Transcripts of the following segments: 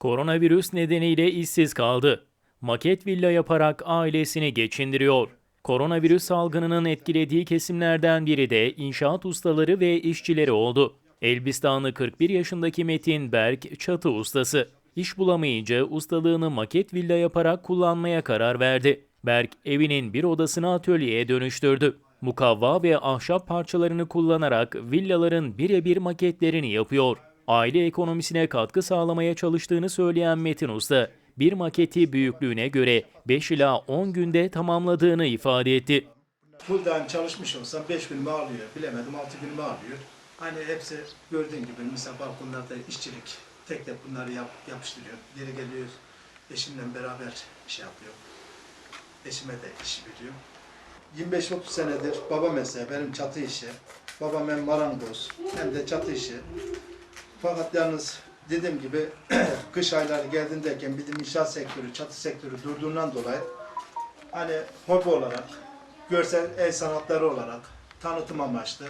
Koronavirüs nedeniyle işsiz kaldı. Maket villa yaparak ailesini geçindiriyor. Koronavirüs salgınının etkilediği kesimlerden biri de inşaat ustaları ve işçileri oldu. Elbistanlı 41 yaşındaki Metin Berk çatı ustası. İş bulamayınca ustalığını maket villa yaparak kullanmaya karar verdi. Berk evinin bir odasını atölyeye dönüştürdü. Mukavva ve ahşap parçalarını kullanarak villaların birebir maketlerini yapıyor. Aile ekonomisine katkı sağlamaya çalıştığını söyleyen Metin Usta, bir maketi büyüklüğüne göre 5 ila 10 günde tamamladığını ifade etti. Time çalışmış olsam 5 günümü alıyor. Bilemedim 6 günümü alıyor. Hani hepsi gördüğün gibi mesela balkonlarda işçilik. Tek tek bunları yap, yapıştırıyor. Geri geliyor. Eşimle beraber şey yapıyor. Eşime de iş veriyor. 25-30 senedir baba mesleği benim çatı işi. Babam hem marangoz hem de çatı işi. Fakat yalnız dediğim gibi kış ayları geldiğindeyken bizim inşaat sektörü, çatı sektörü durduğundan dolayı hani hobi olarak, görsel el sanatları olarak tanıtım amaçlı.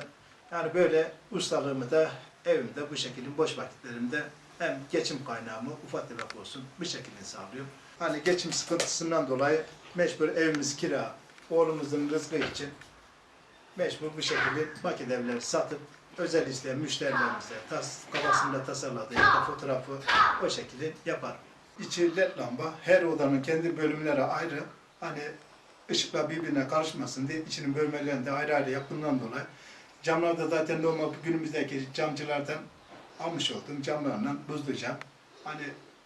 Yani böyle ustalığımı da evimde bu şekilde boş vakitlerimde hem geçim kaynağımı ufak tefek olsun bu şekilde sağlıyorum. Hani geçim sıkıntısından dolayı mecbur evimiz kira, oğlumuzun rızkı için mecbur bu şekilde makine evleri satıp özel isteyen müşterilerimize tas, kafasında tasarladığı ya fotoğrafı o şekilde yapar. İçi led lamba her odanın kendi bölümleri ayrı. Hani ışıkla birbirine karışmasın diye içinin bölmelerini de ayrı ayrı yaptığından dolayı camlarda zaten normal günümüzdeki camcılardan almış olduğum camlarla buzlu cam. Hani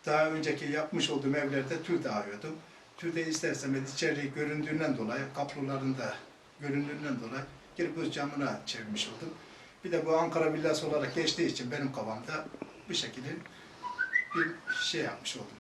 daha önceki yapmış olduğum evlerde tül dağıyordum. Tülde isterseniz içeriği göründüğünden dolayı, kapluların da göründüğünden dolayı geri buz camına çevirmiş oldum. Bir de bu Ankara villası olarak geçtiği için benim kafamda bu şekilde bir şey yapmış oldum.